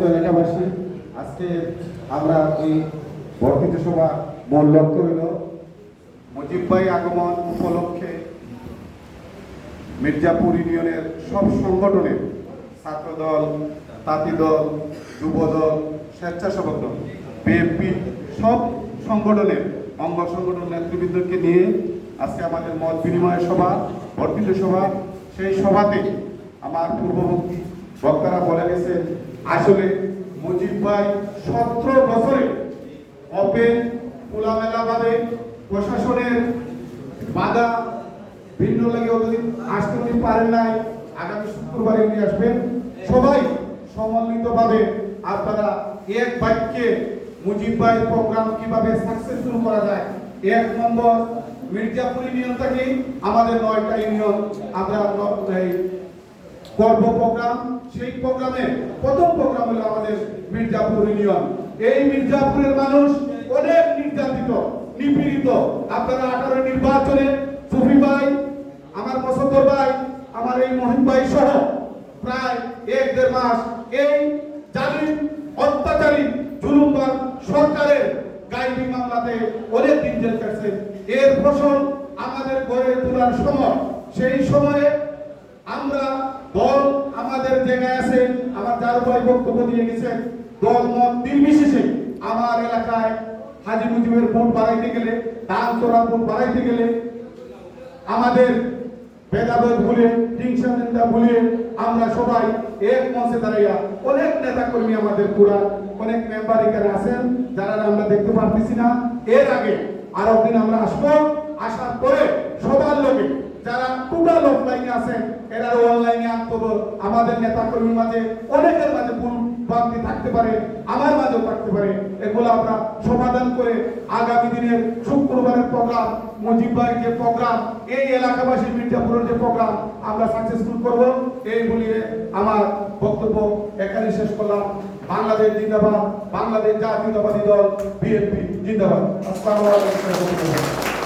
এলাকাবাসী, আজকে আমরা এই বর্ধিত সভা মূল লক্ষ্য হইল মুজিব ভাই আগমন উপলক্ষে মির্জাপুর ইউনিয়নের সব সংগঠনের ছাত্রদল, তাঁতি দল, যুব দল, স্বেচ্ছাসেবক দল বিএনপি সব সংগঠনের, অঙ্গ সংগঠন নেতৃবৃন্দকে নিয়ে আজকে আমাদের মত বিনিময় সভা, বর্ধিত সভা। সেই সভাতে আমার পূর্ববর্তী বক্তারা বলে গেছেন আসলে মুজিব ভাই সতেরো বছরে অপেন খোলামেলা ভাবে প্রশাসনের বাধা ভিন্ন লাগে অতদিন আসতে উনি পারেন নাই। আগামী শুক্রবারে উনি আসবেন। সবাই সমন্বিতভাবে আপনারা এক বাক্যে মুজিব ভাই প্রোগ্রাম কীভাবে সাকসেসফুল করা যায়, এক নম্বর মির্জাপুর ইউনিয়ন থেকে আমাদের নয়টা ইউনিয়ন আমরা গর্ব প্রোগ্রাম, সেই প্রোগ্রামে প্রথম প্রোগ্রাম হলো আমাদের মির্জাপুর ইউনিয়ন। এই মির্জাপুরের মানুষ অনেক নির্যাতিত, নিপীড়িত। আপনারা আঠারো নির্বাচনে সুফি ভাই, আমার মসদ্দর ভাই, আমার এই মহিম ভাই সহ প্রায় এক দেড় মাস এই জালিম, অত্যাচারী জুলুমবান সরকারের গাইবি মামলাতে অনেক দিন জেল কাটছে এর ফসল আমাদের গড়ে তোলার সময়। সেই সময়ে আমরা দল আমাদের জায়গায় আছে আমার যার ভাই বক্তব্য দিয়ে গেছেন দল মত নির্বিশেষে আমার এলাকায় হাজি মুজিবের ভোট বাড়াইতে গেলে দান তোরা ভোট বাড়াইতে গেলে, আমাদের ভেদাভেদ ভুলে, হিংসা নিন্দা ভুলে আমরা সবাই এক মঞ্চে দাঁড়াইয়া অনেক নেতা কর্মী আমাদের পুরা, অনেক মেম্বার এখানে আছেন, যারা আমরা দেখতে পারতেছি না। এর আগে আরও দিন আমরা আসব, আসার পরে সবার লোকে যারা টোটাল অফলাইনে আছেন এরা অনলাইনে আনতে আমাদের নেতা কর্মীর মাঝে, অনেকের মাঝে ভুল ভ্রান্তি থাকতে পারে, আমার মাঝেও থাকতে পারে। এগুলো আমরা সমাধান করে আগামী দিনের শুক্রবারের প্রোগ্রাম, মুজিব যে প্রোগ্রাম, এই এলাকাবাসী মির্জাপুরের যে প্রোগ্রাম, আমরা সাকসেসফুল করব। এই বলিয়ে আমার বক্তব্য এখানে শেষ করলাম। বাংলাদেশ জিন্দাবাদ, বাংলাদেশ জাতীয়তাবাদী দল, বিএনপি, জিন্দাবাদ। আসসালামু আলাইকুম।